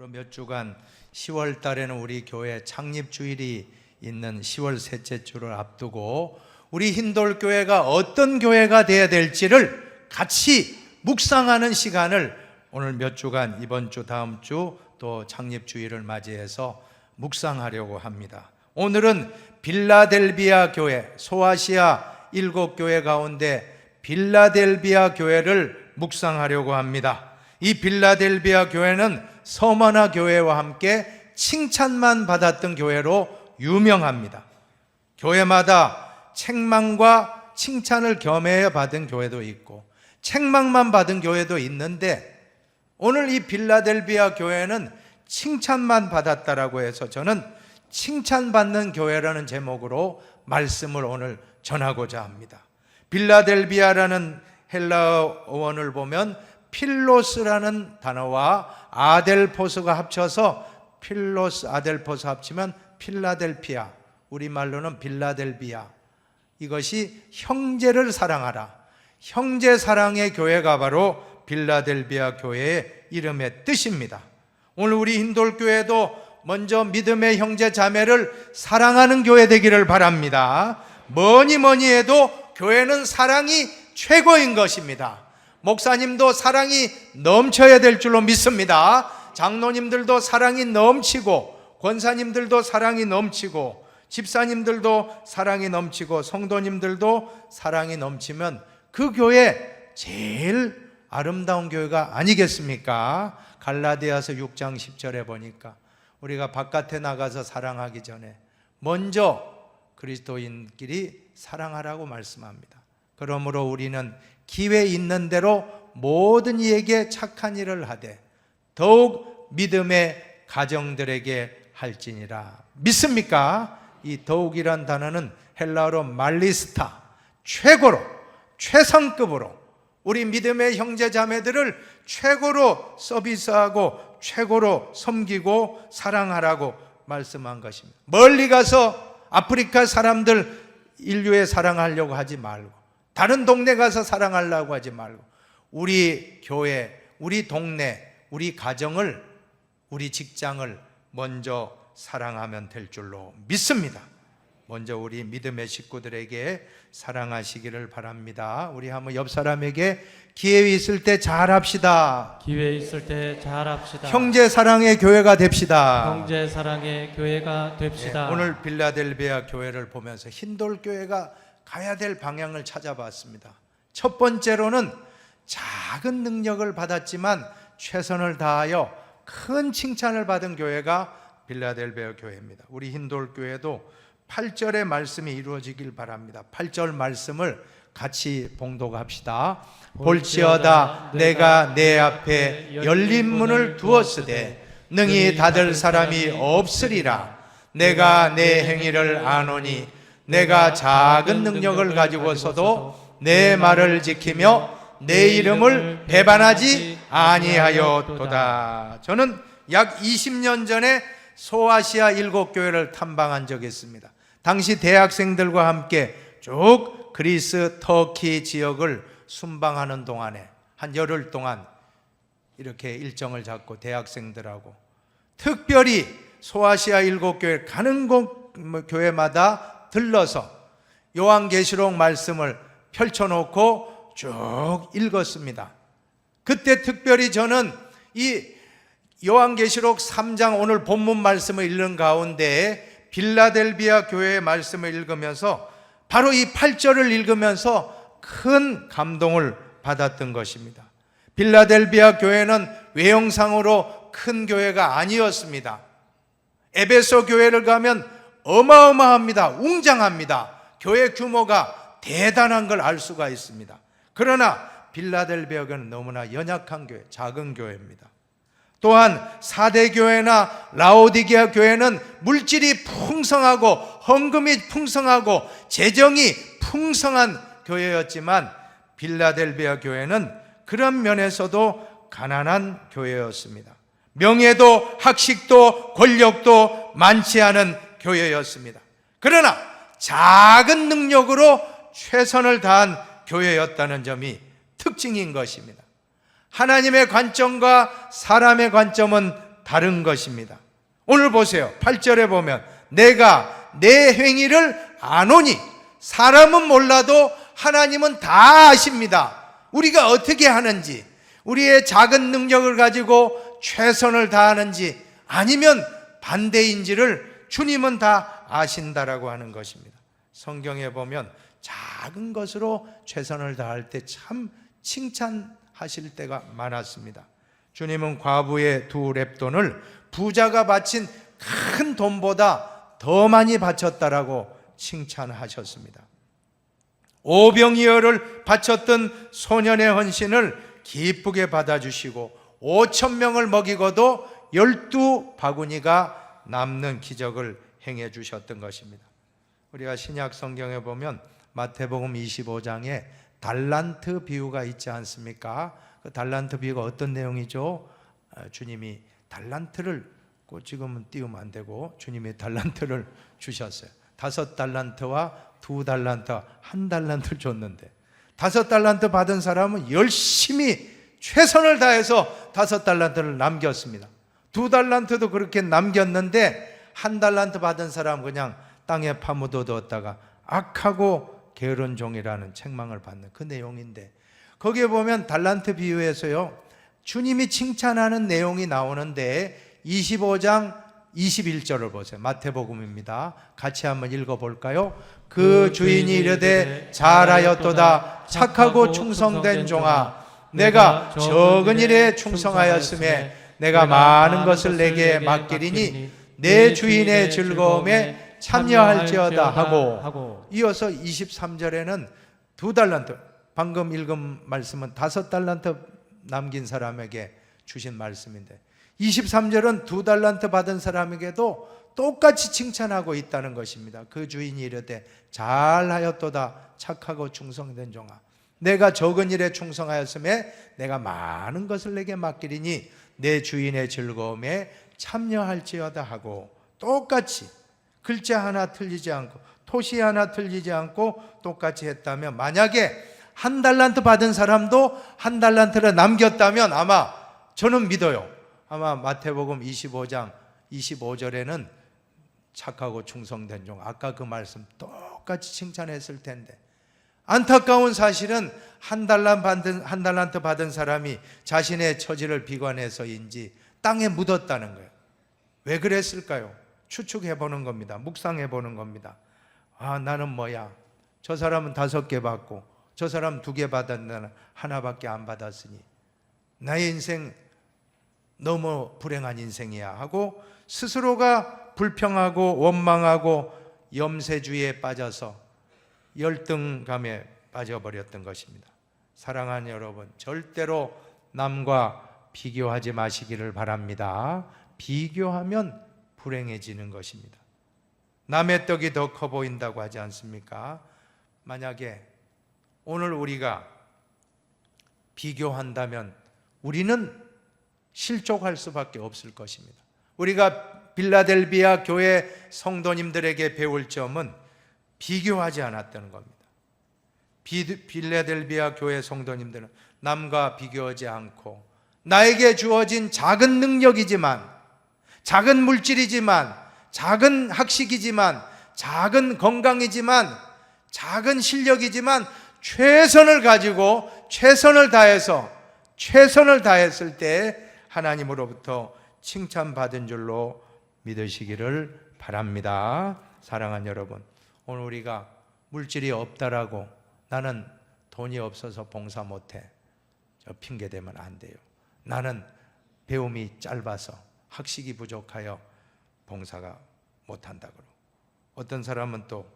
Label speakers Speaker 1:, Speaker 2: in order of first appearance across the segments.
Speaker 1: 앞으로 몇 주간 10월 달에는 우리 교회 창립 주일이 있는 10월 셋째 주를 앞두고 우리 흰돌 교회가 어떤 교회가 되어야 될지를 같이 묵상하는 시간을 오늘 몇 주간 이번 주 다음 주 또 창립 주일을 맞이해서 묵상하려고 합니다. 오늘은 빌라델비아 교회 소아시아 일곱 교회 가운데 빌라델비아 교회를 묵상하려고 합니다. 이 빌라델비아 교회는 서머나 교회와 함께 칭찬만 받았던 교회로 유명합니다. 교회마다 책망과 칭찬을 겸해 받은 교회도 있고 책망만 받은 교회도 있는데 오늘 이 빌라델비아 교회는 칭찬만 받았다라고 해서 저는 칭찬받는 교회라는 제목으로 말씀을 오늘 전하고자 합니다. 빌라델비아라는 헬라어 원을 보면 필로스라는 단어와 아델포스가 합쳐서 필로스 아델포스 합치면 필라델피아 우리말로는 빌라델비아 이것이 형제를 사랑하라 형제 사랑의 교회가 바로 빌라델비아 교회의 이름의 뜻입니다. 오늘 우리 힌돌 교회도 먼저 믿음의 형제 자매를 사랑하는 교회 되기를 바랍니다. 뭐니 뭐니 해도 교회는 사랑이 최고인 것입니다. 목사님도 사랑이 넘쳐야 될 줄로 믿습니다. 장로님들도 사랑이 넘치고 권사님들도 사랑이 넘치고 집사님들도 사랑이 넘치고 성도님들도 사랑이 넘치면 그 교회 제일 아름다운 교회가 아니겠습니까? 갈라디아서 6장 10절에 보니까 우리가 바깥에 나가서 사랑하기 전에 먼저 그리스도인끼리 사랑하라고 말씀합니다. 그러므로 우리는 기회 있는 대로 모든 이에게 착한 일을 하되 더욱 믿음의 가정들에게 할지니라. 믿습니까? 이 더욱이란 단어는 헬라어로 말리스타 최고로 최상급으로 우리 믿음의 형제 자매들을 최고로 서비스하고 최고로 섬기고 사랑하라고 말씀한 것입니다. 멀리 가서 아프리카 사람들 인류에 사랑하려고 하지 말고 다른 동네 가서 사랑하려고 하지 말고 우리 교회, 우리 동네, 우리 가정을 우리 직장을 먼저 사랑하면 될 줄로 믿습니다. 먼저 우리 믿음의 식구들에게 사랑하시기를 바랍니다. 우리 한번 옆 사람에게 기회 있을 때 잘합시다.
Speaker 2: 기회 있을 때 잘합시다.
Speaker 1: 형제 사랑의 교회가 됩시다.
Speaker 2: 형제 사랑의 교회가 됩시다.
Speaker 1: 예, 오늘 빌라델비아 교회를 보면서 흰돌 교회가 가야 될 방향을 찾아봤습니다. 첫 번째로는 작은 능력을 받았지만 최선을 다하여 큰 칭찬을 받은 교회가 빌라델비아 교회입니다. 우리 흰돌 교회도 8절의 말씀이 이루어지길 바랍니다. 8절 말씀을 같이 봉독합시다. 볼지어다 내가 내 앞에 열린 문을 두었으되 능히 닫을 사람이 없으리라. 내가 내 행위를 아노니 내가 작은 능력을 가지고서도 내 말을 지키며 내 이름을 배반하지 아니하였도다. 저는 약 20년 전에 소아시아 일곱 교회를 탐방한 적이 있습니다. 당시 대학생들과 함께 쭉 그리스, 터키 지역을 순방하는 동안에 한 열흘 동안 이렇게 일정을 잡고 대학생들하고 특별히 소아시아 일곱 교회 가는 곳 뭐, 교회마다 들러서 요한계시록 말씀을 펼쳐놓고 쭉 읽었습니다. 그때 특별히 저는 이 요한계시록 3장 오늘 본문 말씀을 읽는 가운데 빌라델비아 교회의 말씀을 읽으면서 바로 이 8절을 읽으면서 큰 감동을 받았던 것입니다. 빌라델비아 교회는 외형상으로 큰 교회가 아니었습니다. 에베소 교회를 가면 어마어마합니다. 웅장합니다. 교회 규모가 대단한 걸 알 수가 있습니다. 그러나 빌라델비아 교회는 너무나 연약한 교회, 작은 교회입니다. 또한 사대 교회나 라오디게아 교회는 물질이 풍성하고 헌금이 풍성하고 재정이 풍성한 교회였지만 빌라델비아 교회는 그런 면에서도 가난한 교회였습니다. 명예도 학식도 권력도 많지 않은 교회였습니다. 그러나 작은 능력으로 최선을 다한 교회였다는 점이 특징인 것입니다. 하나님의 관점과 사람의 관점은 다른 것입니다. 오늘 보세요. 8절에 보면 내가 내 행위를 아노니 사람은 몰라도 하나님은 다 아십니다. 우리가 어떻게 하는지, 우리의 작은 능력을 가지고 최선을 다하는지 아니면 반대인지를 주님은 다 아신다라고 하는 것입니다. 성경에 보면 작은 것으로 최선을 다할 때 참 칭찬하실 때가 많았습니다. 주님은 과부의 두 랩돈을 부자가 바친 큰 돈보다 더 많이 바쳤다라고 칭찬하셨습니다. 오병이어를 바쳤던 소년의 헌신을 기쁘게 받아주시고 5천 명을 먹이고도 열두 바구니가 남는 기적을 행해 주셨던 것입니다. 우리가 신약 성경에 보면 마태복음 25장에 달란트 비유가 있지 않습니까? 그 달란트 비유가 어떤 내용이죠? 아, 주님이 달란트를 꼭 지금은 띄우면 안 되고 주님이 달란트를 주셨어요. 다섯 달란트와 두 달란트, 한 달란트를 줬는데 다섯 달란트 받은 사람은 열심히 최선을 다해서 다섯 달란트를 남겼습니다. 두 달란트도 그렇게 남겼는데 한 달란트 받은 사람 그냥 땅에 파묻어 두었다가 악하고 게으른 종이라는 책망을 받는 그 내용인데 거기에 보면 달란트 비유에서요 주님이 칭찬하는 내용이 나오는데 25장 21절을 보세요. 마태복음입니다. 같이 한번 읽어 볼까요? 그 주인이 이르되 잘하였도다 착하고 충성된 종아 내가 적은 일에 충성하였음에 내가 많은 것을 내게 맡기리니 내 주인의 즐거움에 참여할지어다 하고. 이어서 23절에는 두 달란트 방금 읽은 말씀은 다섯 달란트 남긴 사람에게 주신 말씀인데 23절은 두 달란트 받은 사람에게도 똑같이 칭찬하고 있다는 것입니다. 그 주인이 이르되 잘하였도다 착하고 충성된 종아. 내가 적은 일에 충성하였음에 내가 많은 것을 내게 맡기리니 내 주인의 즐거움에 참여할지어다 하고 똑같이 글자 하나 틀리지 않고 토시 하나 틀리지 않고 똑같이 했다면 만약에 한 달란트 받은 사람도 한 달란트를 남겼다면 아마 저는 믿어요. 아마 마태복음 25장 25절에는 착하고 충성된 종 아까 그 말씀 똑같이 칭찬했을 텐데 안타까운 사실은 한 달란 받은 한 달란트 받은 사람이 자신의 처지를 비관해서인지 땅에 묻었다는 거예요. 왜 그랬을까요? 추측해 보는 겁니다. 묵상해 보는 겁니다. 아, 나는 뭐야? 저 사람은 다섯 개 받고 저 사람 두 개 받았는데 하나밖에 안 받았으니 나의 인생 너무 불행한 인생이야 하고 스스로가 불평하고 원망하고 염세주의에 빠져서 열등감에 빠져버렸던 것입니다. 사랑하는 여러분, 절대로 남과 비교하지 마시기를 바랍니다. 비교하면 불행해지는 것입니다. 남의 떡이 더 커 보인다고 하지 않습니까? 만약에 오늘 우리가 비교한다면 우리는 실족할 수밖에 없을 것입니다. 우리가 빌라델비아 교회 성도님들에게 배울 점은 비교하지 않았다는 겁니다. 비- 빌라델비아 교회 성도님들은 남과 비교하지 않고 나에게 주어진 작은 능력이지만 작은 물질이지만 작은 학식이지만 작은 건강이지만 작은 실력이지만 최선을 가지고 최선을 다해서 최선을 다했을 때 하나님으로부터 칭찬받은 줄로 믿으시기를 바랍니다. 사랑하는 여러분, 오늘 우리가 물질이 없다라고 나는 돈이 없어서 봉사 못해. 저 핑계 대면 안 돼요. 나는 배움이 짧아서 학식이 부족하여 봉사가 못한다 그러고 어떤 사람은 또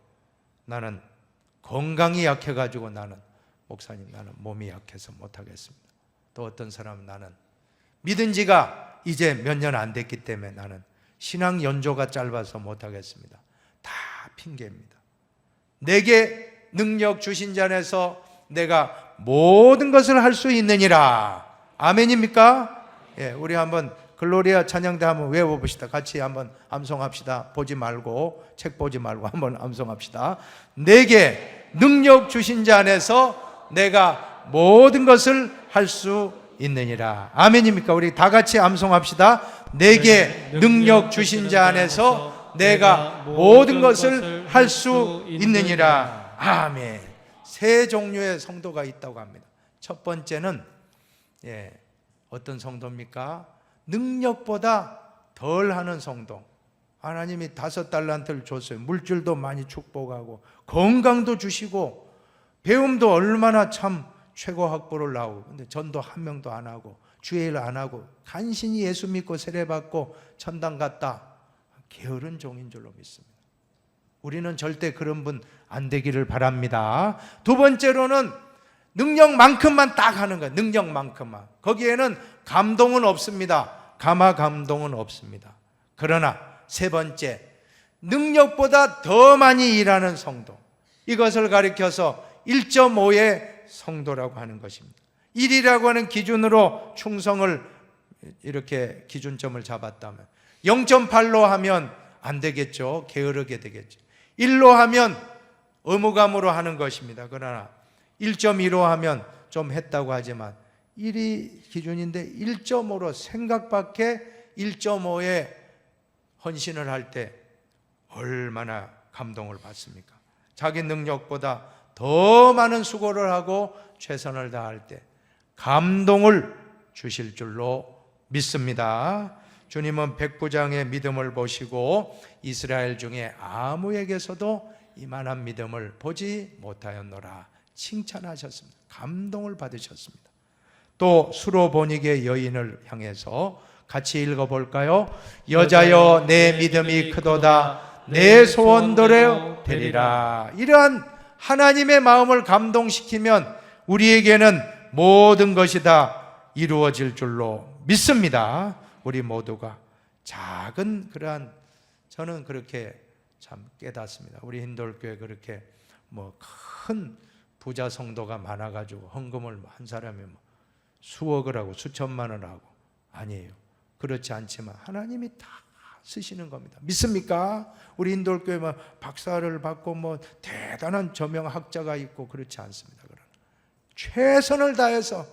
Speaker 1: 나는 건강이 약해가지고 나는 목사님 나는 몸이 약해서 못하겠습니다. 또 어떤 사람은 나는 믿은 지가 이제 몇 년 안 됐기 때문에 나는 신앙 연조가 짧아서 못하겠습니다. 다 핑계입니다. 내게 능력 주신 자에서 내가 모든 것을 할 수 있느니라. 아멘입니까? 예, 우리 한번 글로리아 찬양대 한번 외워봅시다. 같이 한번 암송합시다. 보지 말고 책 보지 말고 한번 암송합시다. 내게 능력 주신 자 안에서 내가 모든 것을 할 수 있느니라. 아멘입니까? 우리 다 같이 암송합시다. 내게 능력 주신 자 안에서 내가 모든 것을 할 수 있느니라. 아멘. 세 종류의 성도가 있다고 합니다. 첫 번째는 예, 어떤 성도입니까? 능력보다 덜 하는 성도. 하나님이 다섯 달란트를 줬어요. 물질도 많이 축복하고 건강도 주시고 배움도 얼마나 참 최고 학부를 나오고 근데 전도 한 명도 안 하고 주일 안 하고 간신히 예수 믿고 세례 받고 천당 갔다 게으른 종인 줄로 믿습니다. 우리는 절대 그런 분 안 되기를 바랍니다. 두 번째로는 능력만큼만 딱 하는 거예요. 능력만큼만. 거기에는 감동은 없습니다. 감화 감동은 없습니다. 그러나 세 번째, 능력보다 더 많이 일하는 성도. 이것을 가리켜서 1.5의 성도라고 하는 것입니다. 1이라고 하는 기준으로 충성을 이렇게 기준점을 잡았다면 0.8로 하면 안 되겠죠. 게으르게 되겠죠. 1로 하면 의무감으로 하는 것입니다. 그러나 1.2로 하면 좀 했다고 하지만 1이 기준인데 1.5로 생각밖에 1.5에 헌신을 할 때 얼마나 감동을 받습니까? 자기 능력보다 더 많은 수고를 하고 최선을 다할 때 감동을 주실 줄로 믿습니다. 주님은 백부장의 믿음을 보시고 이스라엘 중에 아무에게서도 이만한 믿음을 보지 못하였노라 칭찬하셨습니다. 감동을 받으셨습니다. 또 수로 보니게 여인을 향해서 같이 읽어 볼까요? 여자여 내 믿음이 크도다 내 소원대로 되리라. 이러한 하나님의 마음을 감동시키면 우리에게는 모든 것이 다 이루어질 줄로 믿습니다. 우리 모두가 작은 그러한 저는 그렇게 참 깨닫습니다. 우리 힌돌교회 그렇게 뭐 큰 부자 성도가 많아가지고 헌금을 한 사람이 뭐 수억을 하고 수천만 원 하고 아니에요. 그렇지 않지만 하나님이 다 쓰시는 겁니다. 믿습니까? 우리 인도교회 뭐 박사를 받고 뭐 대단한 저명 학자가 있고 그렇지 않습니다. 그러나 최선을 다해서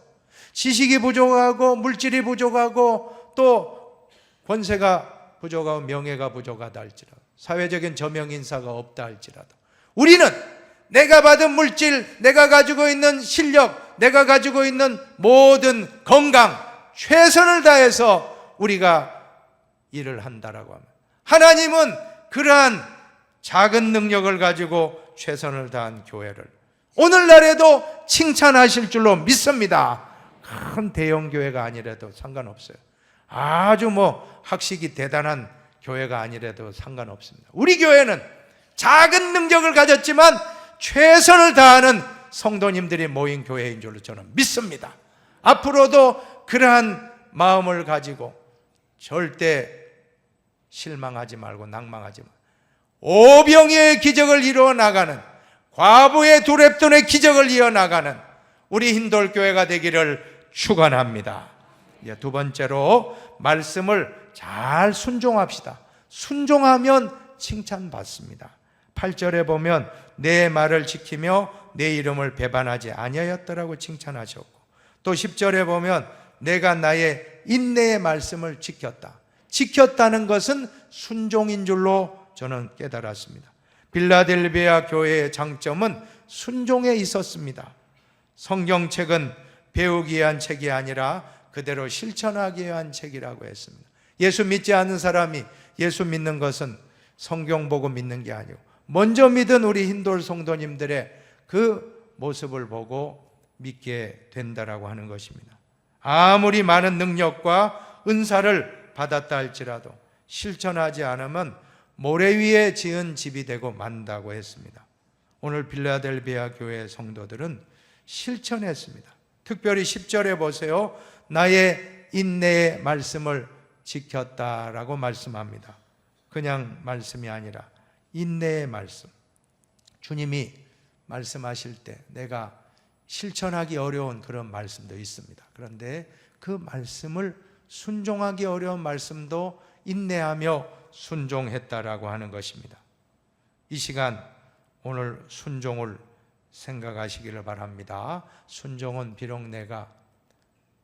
Speaker 1: 지식이 부족하고 물질이 부족하고 또 권세가 부족하고 명예가 부족하다 할지라도 사회적인 저명 인사가 없다 할지라도 우리는 내가 받은 물질, 내가 가지고 있는 실력, 내가 가지고 있는 모든 건강 최선을 다해서 우리가 일을 한다라고 하면 하나님은 그러한 작은 능력을 가지고 최선을 다한 교회를 오늘날에도 칭찬하실 줄로 믿습니다. 큰 대형 교회가 아니라도 상관없어요. 아주 뭐 학식이 대단한 교회가 아니라도 상관없습니다. 우리 교회는 작은 능력을 가졌지만 최선을 다하는 성도님들이 모인 교회인 줄로 저는 믿습니다. 앞으로도 그러한 마음을 가지고 절대 실망하지 말고 낭망하지 말고 오병이의 기적을 이루어 나가는 과부의 두랩돈의 기적을 이어 나가는 우리 힌돌 교회가 되기를 축원합니다. 이제 두 번째로 말씀을 잘 순종합시다. 순종하면 칭찬받습니다. 8절에 보면 내 말을 지키며 내 이름을 배반하지 아니하였더라고 칭찬하셨고 또 10절에 보면 내가 나의 인내의 말씀을 지켰다. 지켰다는 것은 순종인 줄로 저는 깨달았습니다. 빌라델비아 교회의 장점은 순종에 있었습니다. 성경책은 배우기 위한 책이 아니라 그대로 실천하기 위한 책이라고 했습니다. 예수 믿지 않는 사람이 예수 믿는 것은 성경 보고 믿는 게 아니고 먼저 믿은 우리 힌돌 성도님들의 그 모습을 보고 믿게 된다라고 하는 것입니다. 아무리 많은 능력과 은사를 받았다 할지라도 실천하지 않으면 모래 위에 지은 집이 되고 만다고 했습니다. 오늘 빌라델비아 교회 성도들은 실천했습니다. 특별히 10절에 보세요. 나의 인내의 말씀을 지켰다라고 말씀합니다. 그냥 말씀이 아니라 인내의 말씀. 주님이 말씀하실 때 내가 실천하기 어려운 그런 말씀도 있습니다. 그런데 그 말씀을 순종하기 어려운 말씀도 인내하며 순종했다라고 하는 것입니다. 이 시간 오늘 순종을 생각하시기를 바랍니다. 순종은 비록 내가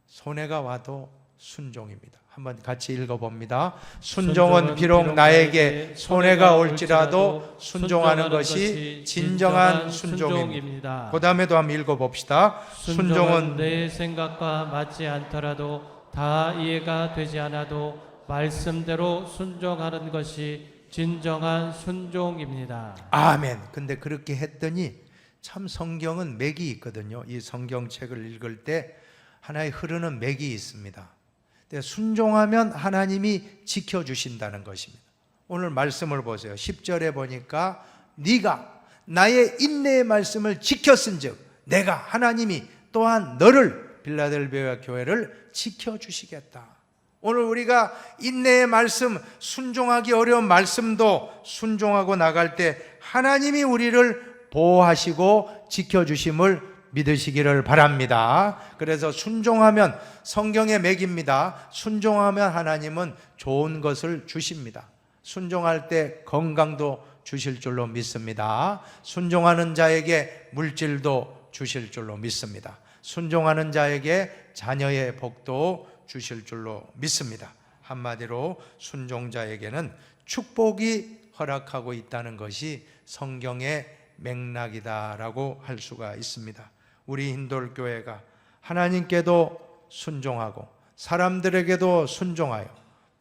Speaker 1: 손해가 와도 순종입니다. 한번 같이 읽어봅니다. 순종은 비록 나에게 손해가 올지라도 순종하는 것이 진정한 순종입니다. 그 다음에도 한번 읽어봅시다.
Speaker 2: 순종은 내 생각과 맞지 않더라도 다 이해가 되지 않아도 말씀대로 순종하는 것이 진정한 순종입니다.
Speaker 1: 아멘. 근데 그렇게 했더니 참 성경은 맥이 있거든요. 이 성경책을 읽을 때 하나의 흐르는 맥이 있습니다. 순종하면 하나님이 지켜 주신다는 것입니다. 오늘 말씀을 보세요. 10절에 보니까 네가 나의 인내의 말씀을 지켰은즉 내가 하나님이 또한 너를 빌라델비아 교회를 지켜 주시겠다. 오늘 우리가 인내의 말씀, 순종하기 어려운 말씀도 순종하고 나갈 때 하나님이 우리를 보호하시고 지켜주심을 믿으시기를 바랍니다. 그래서 순종하면 성경의 맥입니다. 순종하면 하나님은 좋은 것을 주십니다. 순종할 때 건강도 주실 줄로 믿습니다. 순종하는 자에게 물질도 주실 줄로 믿습니다. 순종하는 자에게 자녀의 복도 주실 줄로 믿습니다. 한마디로 순종자에게는 축복이 허락하고 있다는 것이 성경의 맥락이다라고 할 수가 있습니다. 우리 힌돌 교회가 하나님께도 순종하고 사람들에게도 순종하여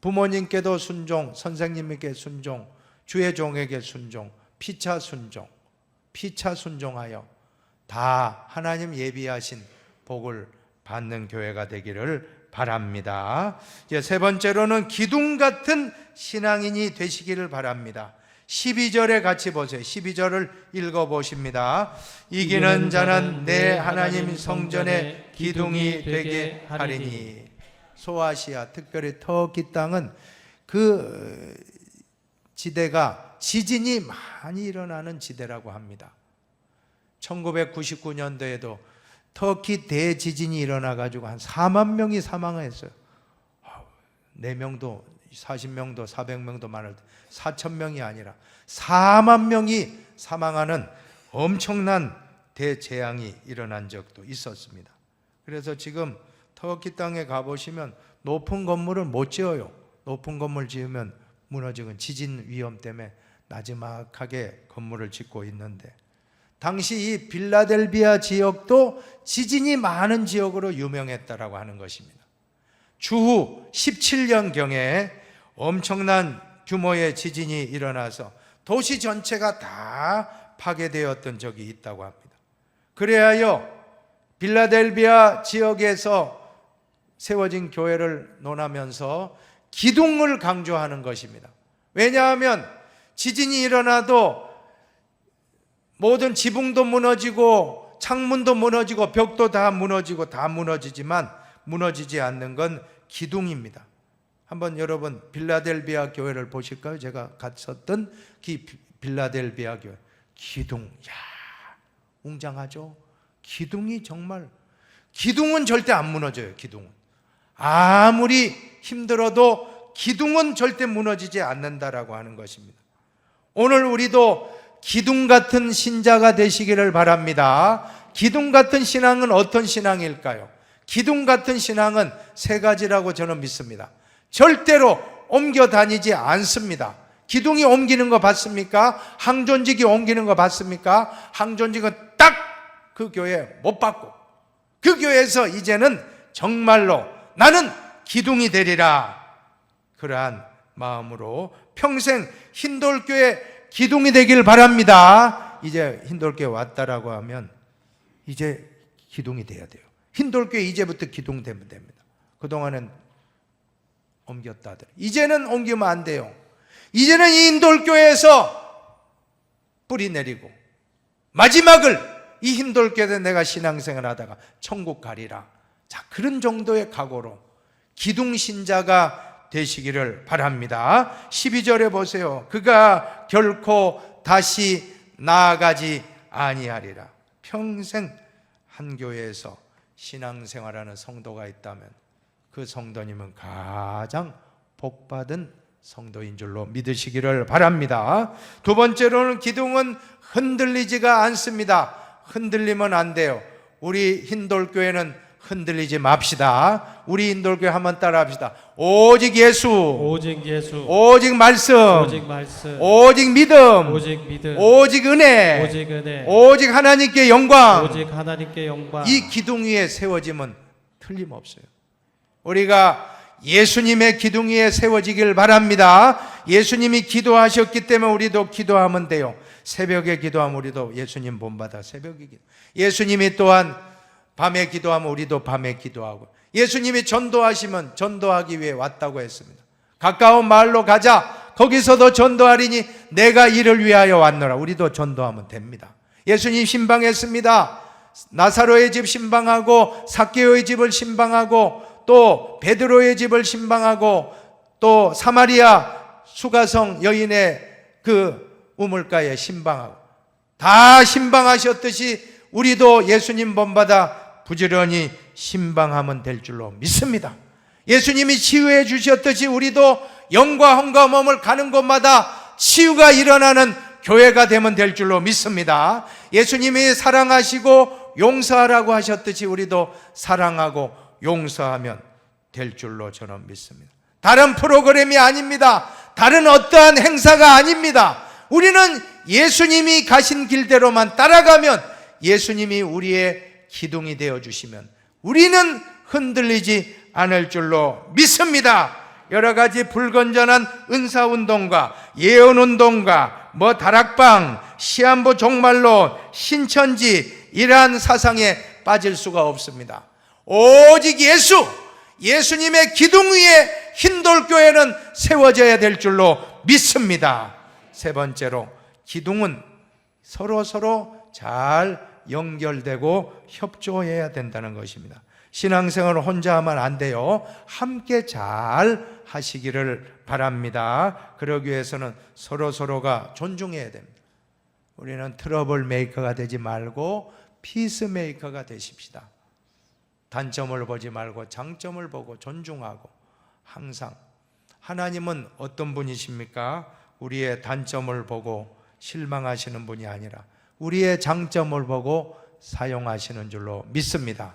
Speaker 1: 부모님께도 순종, 선생님에게 순종, 주의 종에게 순종, 피차 순종, 피차 순종하여 다 하나님 예비하신 복을 받는 교회가 되기를 바랍니다. 세 번째로는 기둥 같은 신앙인이 되시기를 바랍니다. 12절에 같이 보세요. 12절을 읽어 보십니다. 이기는 자는 내 하나님 성전의 기둥이 되게 하리니. 소아시아 특별히 터키 땅은 그 지대가 지진이 많이 일어나는 지대라고 합니다. 1999년도에도 터키 대지진이 일어나 가지고 한 4만 명이 사망했어요. 4명도 40명도 400명도 많을 때 4천 명이 아니라 4만 명이 사망하는 엄청난 대재앙이 일어난 적도 있었습니다. 그래서 지금 터키 땅에 가 보시면 높은 건물을 못 지어요. 높은 건물 지으면 무너지는 지진 위험 때문에 나지막하게 건물을 짓고 있는데 당시 이 빌라델비아 지역도 지진이 많은 지역으로 유명했다라고 하는 것입니다. 주후 17년경에 엄청난 규모의 지진이 일어나서 도시 전체가 다 파괴되었던 적이 있다고 합니다. 그래하여 빌라델비아 지역에서 세워진 교회를 논하면서 기둥을 강조하는 것입니다. 왜냐하면 지진이 일어나도 모든 지붕도 무너지고 창문도 무너지고 벽도 다 무너지고 다 무너지지만 무너지지 않는 건 기둥입니다. 한번 여러분 빌라델비아 교회를 보실까요? 제가 갔었던 그 빌라델비아 교회 기둥 야 웅장하죠. 기둥이 정말 기둥은 절대 안 무너져요. 기둥은 아무리 힘들어도 기둥은 절대 무너지지 않는다라고 하는 것입니다. 오늘 우리도 기둥 같은 신자가 되시기를 바랍니다. 기둥 같은 신앙은 어떤 신앙일까요? 기둥 같은 신앙은 세 가지라고 저는 믿습니다. 절대로 옮겨 다니지 않습니다. 기둥이 옮기는 거 봤습니까? 항존직이 옮기는 거 봤습니까? 항존직은 딱 그 교회 못 받고 그 교회에서 이제는 정말로 나는 기둥이 되리라. 그러한 마음으로 평생 흰돌교회 기둥이 되길 바랍니다. 이제 흰돌교회 왔다라고 하면 이제 기둥이 돼야 돼요. 흰돌교회 이제부터 기둥 되면 됩니다. 그동안은 옮겼다들. 이제는 옮기면 안 돼요. 이제는 이 흰돌교회에서 뿌리 내리고 마지막을 이 흰돌교회에 내가 신앙생활 하다가 천국 가리라. 자, 그런 정도의 각오로 기둥신자가 되시기를 바랍니다. 12절에 보세요. 그가 결코 다시 나아가지 아니하리라. 평생 한 교회에서 신앙생활하는 성도가 있다면 그 성도님은 가장 복받은 성도인 줄로 믿으시기를 바랍니다. 두 번째로는 기둥은 흔들리지가 않습니다. 흔들리면 안 돼요. 우리 흰돌교회는 흔들리지 맙시다. 우리 인돌교회 한번 따라합시다. 오직 예수,
Speaker 2: 오직 예수,
Speaker 1: 오직 말씀,
Speaker 2: 오직 말씀,
Speaker 1: 오직 믿음,
Speaker 2: 오직 믿음,
Speaker 1: 오직 은혜,
Speaker 2: 오직 은혜,
Speaker 1: 오직 하나님께 영광.
Speaker 2: 오직 하나님께 영광.
Speaker 1: 이 기둥 위에 세워지면 틀림없어요. 우리가 예수님의 기둥 위에 세워지길 바랍니다. 예수님이 기도하셨기 때문에 우리도 기도하면 돼요. 새벽에 기도하면 우리도 예수님 본받아 새벽에 기도. 예수님이 또한 밤에 기도하면 우리도 밤에 기도하고 예수님이 전도하시면 전도하기 위해 왔다고 했습니다. 가까운 마을로 가자. 거기서도 전도하리니 내가 이를 위하여 왔노라. 우리도 전도하면 됩니다. 예수님 신방했습니다. 나사로의 집 신방하고 사케오의 집을 신방하고 또 베드로의 집을 신방하고 또 사마리아 수가성 여인의 그 우물가에 신방하고 다 신방하셨듯이 우리도 예수님 본받아 부지런히 신방하면 될 줄로 믿습니다. 예수님이 치유해 주셨듯이 우리도 영과 hon과 몸을 가는 곳마다 치유가 일어나는 교회가 되면 될 줄로 믿습니다. 예수님이 사랑하시고 용서하라고 하셨듯이 우리도 사랑하고 용서하면 될 줄로 저는 믿습니다. 다른 프로그램이 아닙니다. 다른 어떠한 행사가 아닙니다. 우리는 예수님이 가신 길대로만 따라가면 예수님이 우리의 기둥이 되어 주시면 우리는 흔들리지 않을 줄로 믿습니다. 여러 가지 불건전한 은사 운동과 예언 운동과 뭐 다락방, 시한부 종말론, 신천지 이러한 사상에 빠질 수가 없습니다. 오직 예수, 예수님의 기둥 위에 흰돌교회는 세워져야 될 줄로 믿습니다. 세 번째로 기둥은 서로 서로 잘 연결되고 협조해야 된다는 것입니다. 신앙생활을 혼자 하면 안 돼요. 함께 잘 하시기를 바랍니다. 그러기 위해서는 서로 서로가 존중해야 됩니다. 우리는 트러블 메이커가 되지 말고 피스 메이커가 되십시다. 단점을 보지 말고 장점을 보고 존중하고 항상 하나님은 어떤 분이십니까? 우리의 단점을 보고 실망하시는 분이 아니라 우리의 장점을 보고 사용하시는 줄로 믿습니다.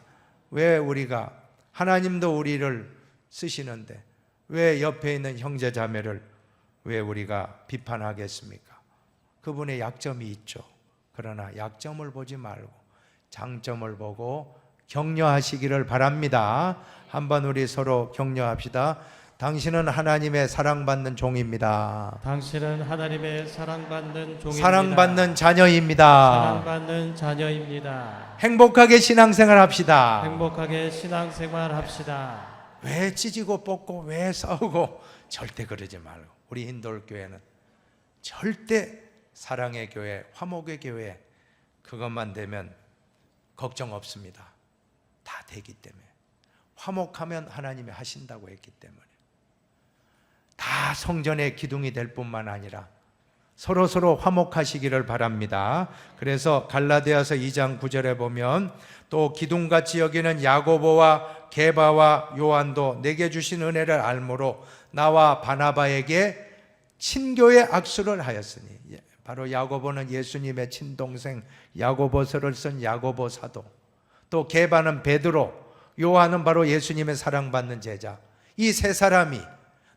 Speaker 1: 왜 우리가 하나님도 우리를 쓰시는데 왜 옆에 있는 형제 자매를 왜 우리가 비판하겠습니까? 그분의 약점이 있죠. 그러나 약점을 보지 말고 장점을 보고 격려하시기를 바랍니다. 한번 우리 서로 격려합시다. 당신은 하나님의 사랑받는 종입니다.
Speaker 2: 당신은 하나님의 사랑받는 종입니다.
Speaker 1: 사랑받는 자녀입니다.
Speaker 2: 사랑받는 자녀입니다.
Speaker 1: 행복하게 신앙생활 합시다.
Speaker 2: 행복하게 신앙생활 합시다.
Speaker 1: 왜 찢고 뽑고 왜 싸우고 절대 그러지 말고 우리 인도울 교회는 절대 사랑의 교회, 화목의 교회 그것만 되면 걱정 없습니다. 다 되기 때문에 화목하면 하나님이 하신다고 했기 때문에 다 성전의 기둥이 될 뿐만 아니라 서로 서로 화목하시기를 바랍니다. 그래서 갈라디아서 2장 9절에 보면 또 기둥같이 여기는 야고보와 게바와 요한도 내게 주신 은혜를 알므로 나와 바나바에게 친교의 악수를 하였으니 예, 바로 야고보는 예수님의 친동생 야고보서를 쓴 야고보 사도 또 게바는 베드로 요한은 바로 예수님의 사랑받는 제자 이 세 사람이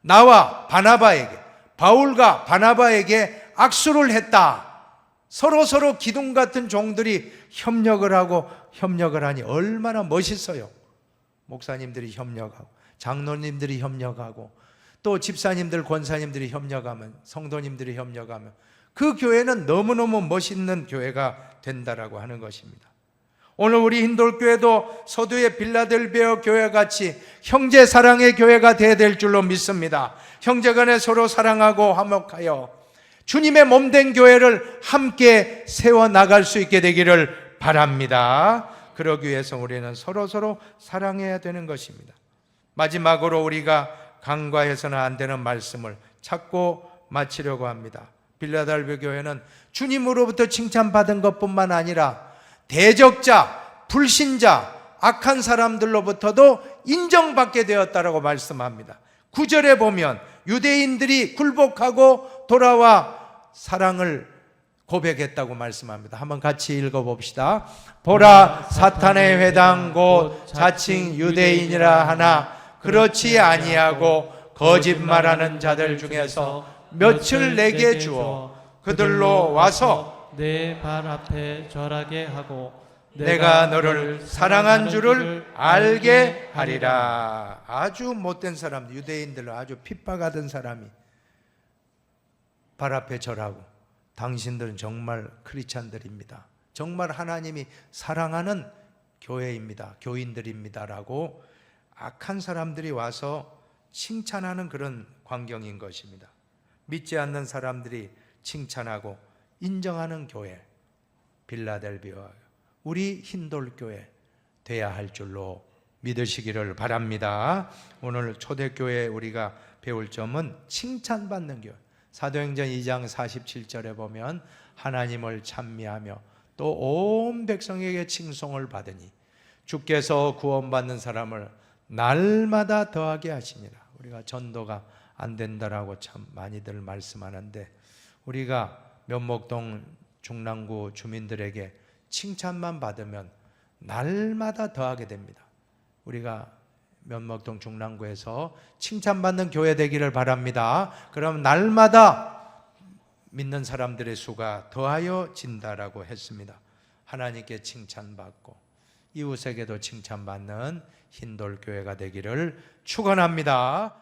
Speaker 1: 나와 바나바에게 바울과 바나바에게 악수를 했다. 서로 서로 기둥 같은 종들이 협력을 하고 협력을 하니 얼마나 멋있어요. 목사님들이 협력하고 장로님들이 협력하고 또 집사님들 권사님들이 협력하면 성도님들이 협력하면 그 교회는 너무너무 멋있는 교회가 된다라고 하는 것입니다. 오늘 우리 힌돌교회도 서두의 빌라델베어 교회 같이 형제 사랑의 교회가 되어야 될 줄로 믿습니다. 형제 간에 서로 사랑하고 화목하여 주님의 몸된 교회를 함께 세워 나갈 수 있게 되기를 바랍니다. 그러기 위해서 우리는 서로 서로 사랑해야 되는 것입니다. 마지막으로 우리가 간과해서는 안 되는 말씀을 찾고 마치려고 합니다. 빌라달베 교회는 주님으로부터 칭찬받은 것뿐만 아니라 대적자, 불신자, 악한 사람들로부터도 인정받게 되었다라고 말씀합니다. 구절에 보면 유대인들이 굴복하고 돌아와 사랑을 고백했다고 말씀합니다. 한번 같이 읽어 봅시다. 보라 사탄의 회당 곧 자칭 유대인이라 하나 그렇지 아니하고 거짓말하는 자들 중에서 몇을 내게 주어 그들로 와서
Speaker 2: 내 발 앞에 절하게 하고
Speaker 1: 내가 너를 사랑한 줄을 알게 하리라. 아주 못된 사람, 유대인들 아주 핍박하던 사람이 발 앞에 절하고 당신들은 정말 크리스찬들입니다. 정말 하나님이 사랑하는 교회입니다. 교인들입니다라고 악한 사람들이 와서 칭찬하는 그런 광경인 것입니다. 믿지 않는 사람들이 칭찬하고 인정하는 교회 빌라델비아 우리 흰돌교회 돼야 할 줄로 믿으시기를 바랍니다. 오늘 초대교회 우리가 배울 점은 칭찬받는 교회. 사도행전 2장 47절에 보면 하나님을 찬미하며 또 온 백성에게 칭송을 받으니 주께서 구원받는 사람을 날마다 더하게 하시니라. 우리가 전도가 안 된다라고 참 많이들 말씀하는데 우리가 면목동 중랑구 주민들에게 칭찬만 받으면 날마다 더하게 됩니다. 우리가 면목동 중랑구에서 칭찬받는 교회 되기를 바랍니다. 그럼 날마다 믿는 사람들의 수가 더하여 진다라고 했습니다. 하나님께 칭찬받고 이웃에게도 칭찬받는 흰돌 교회가 되기를 축원합니다.